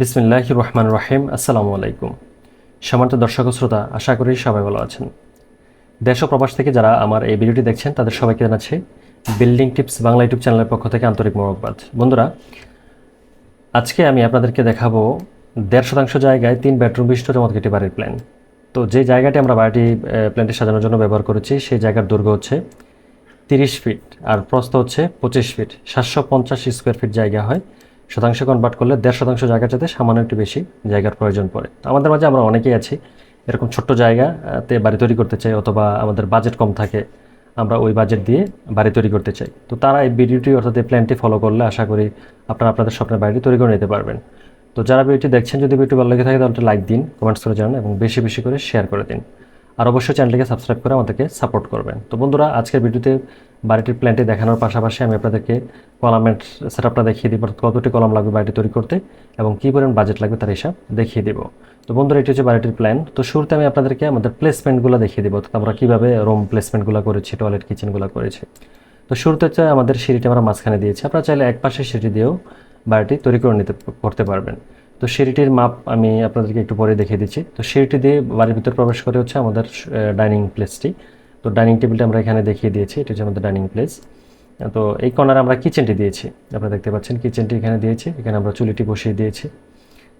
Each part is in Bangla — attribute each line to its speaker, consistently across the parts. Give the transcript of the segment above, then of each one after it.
Speaker 1: বিসমিল্লাহ রহমান রহিম, আসসালামু আলাইকুম। সমান্ত দর্শক শ্রোতা, আশা করি সবাই ভালো আছেন। দেশ ও প্রবাস থেকে যারা আমার এই ভিডিওটি দেখছেন, তাদের সবাইকে জানাচ্ছি বিল্ডিং টিপস বাংলা ইউটিউব চ্যানেলের পক্ষ থেকে আন্তরিক মোরকবাদ বন্ধুরা, আজকে আমি আপনাদেরকে দেখাবো দেড় শতাংশ জায়গায় তিন বেডরুম বিশিষ্ট চমৎকার একটি বাড়ির প্ল্যান তো যে জায়গাটি আমরা বাড়িটি প্ল্যানটি সাজানোর জন্য ব্যবহার করেছি, সেই জায়গার দৈর্ঘ্য হচ্ছে তিরিশ ফিট আর প্রস্থ হচ্ছে পঁচিশ ফিট। সাতশো পঞ্চাশ স্কোয়ার ফিট জায়গা হয়। শতাংশ কনভার্ট করলে দেড় শতাংশ জায়গার যাতে সামান্য একটু বেশি জায়গার প্রয়োজন পড়ে। আমাদের মাঝে আমরা অনেকেই আছি, এরকম ছোট্ট জায়গাতে বাড়ি তৈরি করতে চাই অথবা আমাদের বাজেট কম থাকে, আমরা ওই বাজেট দিয়ে বাড়ি তৈরি করতে চাই। তো তারা এই ভিডিওটি অর্থাৎ এই প্ল্যানটি ফলো করলে আশা করি আপনারা আপনাদের স্বপ্নের বাড়িটি তৈরি করে নিতে পারবেন। তো যারা ভিডিওটি দেখছেন, যদি ভিডিওটি ভালো লেগে থাকে তাহলে লাইক দিন কমেন্টস করে জানান এবং বেশি বেশি করে শেয়ার করে দিন। আর অবশ্যই চ্যানেলটিকে সাবস্ক্রাইব করে আমাদেরকে সাপোর্ট করবেন। তো বন্ধুরা, আজকের ভিডিওতে বাড়িটির প্ল্যানটি দেখানোর পাশাপাশি আমি আপনাদেরকে কলামের সেটআপটা দেখিয়ে দিব কতটি কলাম লাগবে বাড়িটি তৈরি করতে এবং কী পরিমাণ বাজেট লাগবে তার হিসাব দেখিয়ে দিব। তো বন্ধুরা, এটি হচ্ছে বাড়িটির প্ল্যান তো শুরুতে আমি আপনাদেরকে আমাদের প্লেসমেন্টগুলো দেখিয়ে দিব, অর্থাৎ আমরা কীভাবে রুম প্লেসমেন্টগুলো করেছি টয়লেট কিচেনগুলো করেছি। তো শুরুতে হচ্ছে আমাদের সিঁড়িটি আমরা মাঝখানে দিয়েছি। আপনারা চাইলে এক পাশে সিঁড়ি দিয়েও বাড়িটি তৈরি করে নিতে, করতে পারবেন। তো সিঁড়িটির মাপ আমি আপনাদেরকে একটু পরে দেখিয়ে দিচ্ছি। তো সিঁড়িটি দিয়ে বাড়ির ভিতরে প্রবেশ করে হচ্ছে আমাদের ডাইনিং প্লেসটি তো ডাইনিং টেবিলটা আমরা এখানে দেখিয়ে দিয়েছি, এটা হচ্ছে আমাদের ডাইনিং প্লেস। তো এই কর্নারে আমরা কিচেনটি দিয়েছি, আপনারা দেখতে পাচ্ছেন কিচেনটি এখানে দিয়েছি, এখানে আমরা চুলিটি বসিয়ে দিয়েছি।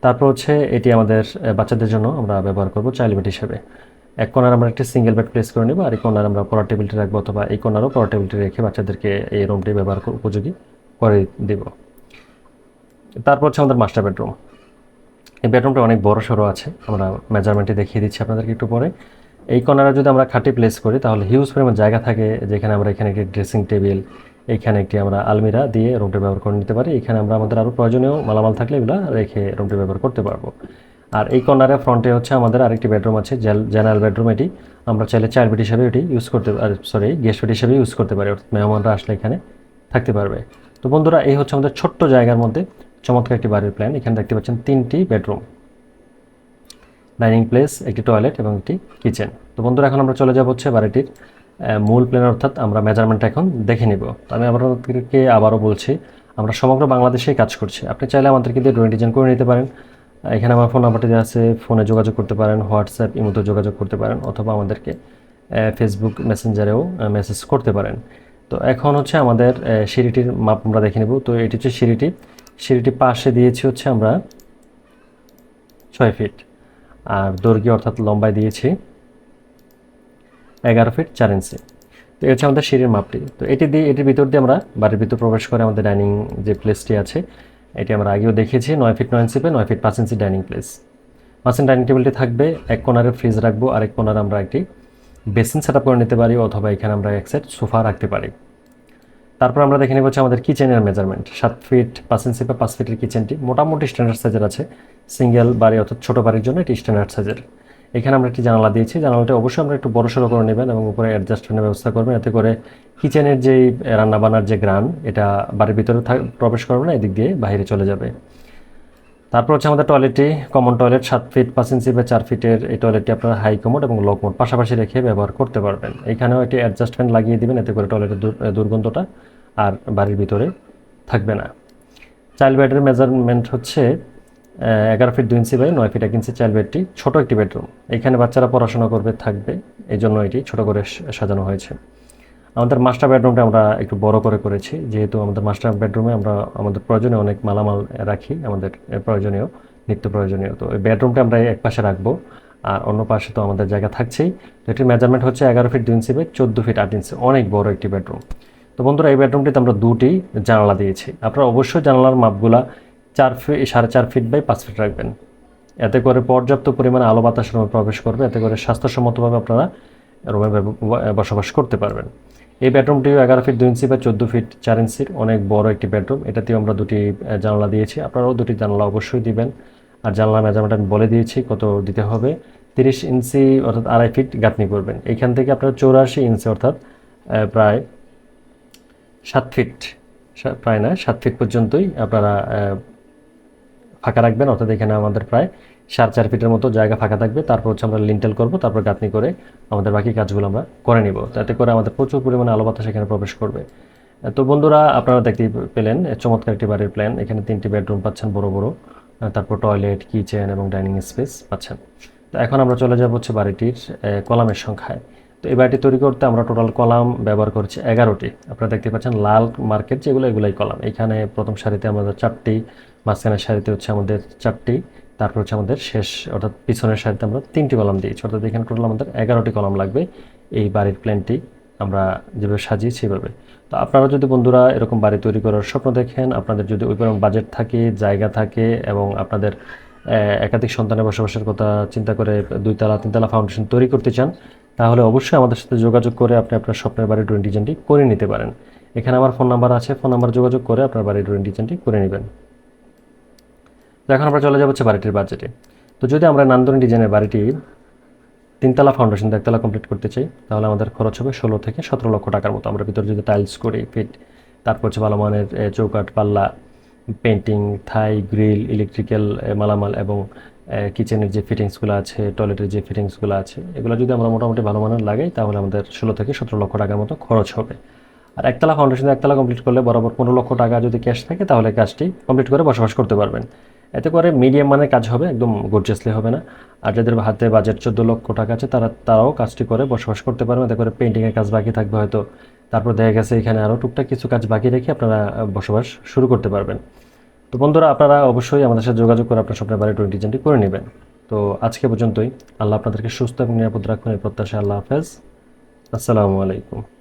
Speaker 1: তারপর হচ্ছে এটি আমাদের বাচ্চাদের জন্য আমরা ব্যবহার করব চাইল্ড বেড হিসেবে। এক কর্নার আমরা একটি সিঙ্গেল বেড প্লেস করে নেব, আর এই কর্নার আমরা পড়ার টেবিলটি রাখব অথবা এই কর্নারও পড়ার টেবিলটি রেখে বাচ্চাদেরকে এই রুমটি ব্যবহার উপযোগী করে দেব। তারপর হচ্ছে আমাদের মাস্টার বেডরুম। এই বেডরুমটা অনেক বড় সড়ো আছে, আমরা মেজারমেন্টে দেখিয়ে দিচ্ছি আপনাদেরকে একটু পরে। এই কর্নারে যদি আমরা খাটি প্লেস করি, তাহলে হিউজ পরিমাণ জায়গা থাকে যেখানে আমরা এখানে একটি ড্রেসিং টেবিল এইখানে একটি আমরা আলমিরা দিয়ে রুমটি ব্যবহার করে নিতে পারি। এখানে আমরা আমাদের আরও প্রয়োজনীয় মালামাল থাকলে এগুলো রেখে রুমটি ব্যবহার করতে পারব। আর এই কর্নারে ফ্রন্টে হচ্ছে আমাদের আরেকটি বেডরুম আছে জেনারেল বেডরুম এটি। আমরা চাইলে চাইল্ড বেড হিসাবে এটি ইউজ করতে আর সরি গেস্ট বেড হিসাবে ইউজ করতে পারি, অর্থাৎ মেহমানরা আসলে এখানে থাকতে পারবে। তো বন্ধুরা, এই হচ্ছে আমাদের ছোট্ট জায়গার মধ্যে চমৎকার একটি বাড়ির প্ল্যান এখানে দেখতে পাচ্ছেন তিনটি বেডরুম ডাইনিং প্লেস, একটি টয়লেট এবং একটি কিচেন। তো বন্ধুরা, এখন আমরা চলে যাব হচ্ছে বাড়িটির মূল প্ল্যান অর্থাৎ আমরা মেজারমেন্টটা এখন দেখে নিব। তো আমি আপনাদেরকে আবারও বলছি, আমরা সমগ্র বাংলাদেশেই কাজ করছি। আপনি চাইলে আমাদেরকে দিয়ে ড্রয়িং ডিজাইন করে নিতে পারেন। এখানে আমার ফোন নাম্বারটি দেওয়া আছে, ফোনে যোগাযোগ করতে পারেন, হোয়াটসঅ্যাপ, ইমোতে যোগাযোগ করতে পারেন, অথবা আমাদেরকে ফেসবুক মেসেঞ্জারেও মেসেজ করতে পারেন। তো এখন হচ্ছে আমাদের সিঁড়িটির মাপ আমরা দেখে নেব। তো এটি হচ্ছে সিঁড়িটি। সিঁড়িটি পাশে দিয়েছি হচ্ছে আমরা ছয় ফিট। আর দৈর্ঘ্য অর্থাৎ লম্বায় দিয়েছি এগারো ফিট চার ইঞ্চি। তো হচ্ছে আমাদের সিঁড়ির মাপটি। তো এটি দিয়ে এটির ভিতর দিয়ে আমরা বাড়ির ভিতর প্রবেশ করে আমাদের ডাইনিং যে প্লেসটি আছে, এটি আমরা আগেও দেখেছি নয় ফিট নয় ইঞ্চি নয় ফিট পাঁচ ইঞ্চি ডাইনিং প্লেস পাঁচ ডাইনিং টেবিলটি থাকবে, এক কোনারে ফ্রিজ রাখব আর এক কোনারে আমরা একটি বেসিন সেট আপ করে নিতে পারি, অথবা এখানে আমরা এক সেট সোফা রাখতে পারি। তারপর আমরা দেখে নেব হচ্ছে আমাদের কিচেনের মেজারমেন্ট সাত ফিট পাঁচ ইঞ্চি বা পাঁচ ফিটের কিচেনটি মোটামুটি স্ট্যান্ডার্ড সাইজের আছে। সিঙ্গেল বাড়ি অর্থাৎ ছোটো বাড়ির জন্য এটি স্ট্যান্ডার্ড সাইজের এখানে আমরা একটি জানালা দিয়েছি। জানালাটা অবশ্যই আমরা একটু বড় সড়ো করে নেবেন এবং উপরে অ্যাডজাস্টমেন্টের ব্যবস্থা করবেন। এতে করে কিচেনের যেই রান্নাবান্নার যে গ্রান এটা বাড়ির ভিতরে প্রবেশ করবে না, এদিক দিয়ে বাইরে চলে যাবে। তারপর হচ্ছে আমাদের টয়লেটটি কমন টয়লেট সাত ফিট পাঁচ ইঞ্চি বা চার ফিটের এই টয়লেটটি আপনারা হাই কমোড এবং লো কমোড পাশাপাশি রেখে ব্যবহার করতে পারবেন। এখানেও একটি অ্যাডজাস্টমেন্ট লাগিয়ে দিবেন, এতে করে টয়লেটের দুর্গন্ধটা আর বাড়ির ভিতরে থাকবে না। চাইল্ড বেডের মেজারমেন্ট হচ্ছে এগারো ফিট দুই ইঞ্চি বাই নয় ফিট এক ইঞ্চি চাইল্ড বেডটি ছোটো একটি বেডরুম এখানে বাচ্চারা পড়াশোনা করবে, থাকবে এই জন্য এটি ছোটো করে সাজানো হয়েছে। আমাদের মাস্টার বেডরুমটা আমরা একটু বড় করে করেছি। যেহেতু আমাদের মাস্টার বেডরুমে আমরা আমাদের প্রয়োজনীয় অনেক মালামাল রাখি, আমাদের প্রয়োজনীয়, নিত্য প্রয়োজনীয়। তো এই বেডরুমটা আমরা এক পাশে রাখব আর অন্য পাশে তো আমাদের জায়গা থাকছেই। তো এটির মেজারমেন্ট হচ্ছে এগারো ফিট দুই ইঞ্চি বাই চোদ্দ ফিট আট ইঞ্চি অনেক বড় একটি বেডরুম তো বন্ধুরা, এই বেডরুমটিতে আমরা দুটি জানালা দিয়েছি। আপনারা অবশ্যই জানালার মাপগুলা চার ফিট সাড়ে চার ফিট বাই পাঁচ ফিট রাখবেন। এতে করে পর্যাপ্ত পরিমাণে আলো বাতাস রুমে প্রবেশ করবে, এতে করে স্বাস্থ্যসম্মতভাবে আপনারা রুমে বসবাস করতে পারবেন। এই বেডরুমটিও এগারো ফিট, দুই ইঞ্চি বা চোদ্দ ফিট, চার ইঞ্চির অনেক বড় একটি বেডরুম। এটাতেও আমরা দুটি জানালা দিয়েছি। আপনারাও দুটি জানালা অবশ্যই দিবেন। আর জানলা মেজারমেন্ট আমি বলে দিয়েছি কত দিতে হবে। তিরিশ ইঞ্চি অর্থাৎ আড়াই ফিট গাঁথনি করবেন। এখান থেকে আপনারা চৌরাশি ইঞ্চি অর্থাৎ প্রায় সাত ফিট প্রায় না, সাত ফিট পর্যন্তই আপনারা ফাঁকা রাখবেন। অর্থাৎ এখানে আমাদের প্রায় সাড়ে চার ফিটের মতো জায়গা ফাঁকা থাকবে। তারপর হচ্ছে আমরা লিন্টেল করব, তারপর গাঁথনি করে আমাদের বাকি কাজগুলো আমরা করে নিব। তাতে করে আমাদের প্রচুর পরিমাণে আলো বাতাস এখানে প্রবেশ করবে। তো বন্ধুরা, আপনারা দেখতেই পেলেন চমৎকার একটি বাড়ির প্ল্যান এখানে তিনটি বেডরুম পাচ্ছেন বড় বড়। তারপর টয়লেট কিচেন এবং ডাইনিং স্পেস পাচ্ছেন। তো এখন আমরা চলে যাব হচ্ছে বাড়িটির কলামের সংখ্যায়। তো এই বাড়িটি তৈরি করতে আমরা টোটাল কলাম ব্যবহার করছি এগারোটি। আপনারা দেখতে পাচ্ছেন লাল মার্কেট যেগুলো এগুলোই কলাম। এখানে প্রথম সারিতে আমাদের চারটি, মাঝখানের সারিতে হচ্ছে আমাদের চারটি। তারপর হচ্ছে আমাদের শেষ, অর্থাৎ পিছনের সারিতে আমরা তিনটি কলাম দিয়েছি। অর্থাৎ এখানে টোটাল আমাদের এগারোটি কলাম লাগবে। এই বাড়ির প্ল্যানটি আমরা যেভাবে সাজিয়েছি, সেভাবে। তো আপনারা যদি বন্ধুরা এরকম বাড়ি তৈরি করার স্বপ্ন দেখেন, আপনাদের যদি ওই পরিমাণ বাজেট থাকে, জায়গা থাকে এবং আপনাদের একাধিক সন্তানের বসবাসের কথা চিন্তা করে দুইতলা, তিনতলা ফাউন্ডেশন তৈরি করতে চান, তাহলে অবশ্যই আমাদের সাথে যোগাযোগ করে আপনি আপনার স্বপ্নের বাড়ির ড্রয়িং ডিজাইনটি করে নিতে পারেন। এখানে আমার ফোন নাম্বার আছে ফোন নাম্বার যোগাযোগ করে আপনার বাড়ির ড্রয়িং ডিজাইনটি করে নেবেন। তো এখন আমরা চলে যাব হচ্ছে বাড়িটির বাজেটে তো যদি আমরা নান্দনিক ডিজাইনের বাড়িটি তিনতলা ফাউন্ডেশন একতলা কমপ্লিট করতে চাই তাহলে আমাদের খরচ হবে ষোলো থেকে সতেরো লক্ষ টাকার মতো। আমরা ভিতরে যদি টাইলস করি ফিট তারপর হচ্ছে ভালো মানের এ, চৌকাঠ পাল্লা পেন্টিং থাই গ্রিল ইলেকট্রিক্যাল মালামাল এবং কিচেনের যে ফিটিংসগুলো আছে টয়লেটের যে ফিটিংসগুলো আছে এগুলো যদি আমরা মোটামুটি ভালো মানের লাগাই তাহলে আমাদের ষোলো থেকে সতেরো লক্ষ টাকার মতো খরচ হবে। আর একতলা ফাউন্ডেশন একতলা কমপ্লিট করলে বরাবর পনেরো লক্ষ টাকা যদি ক্যাশ থাকে তাহলে কাজটি কমপ্লিট করে বসবাস করতে পারবেন। এতে করে মিডিয়াম মানের কাজ হবে, একদম গর্জিয়াসলি হবে না। আর যাদের হাতে বাজেট চোদ্দ লক্ষ টাকা আছে, তারা, তারাও কাজটি করে, বসবাস করতে পারবে, এতে করে পেন্টিংয়ের কাজ বাকি থাকবে হয়তো। তারপর দেখা গেছে এখানে আরও টুকটাক কিছু কাজ বাকি রেখে আপনারা বসবাস শুরু করতে পারবেন। তো বন্ধুরা, আপনারা অবশ্যই আমাদের সাথে যোগাযোগ করে আপনার স্বপ্নের বাড়ি টোয়েন্টি ডিজাইনটি করে নেবেন। তো আজকে পর্যন্তই। আল্লাহ আপনাদেরকে সুস্থ এবং নিরাপদ রাখুন, এই প্রত্যাশা আল্লাহ হাফেজ। আসসালামু আলাইকুম।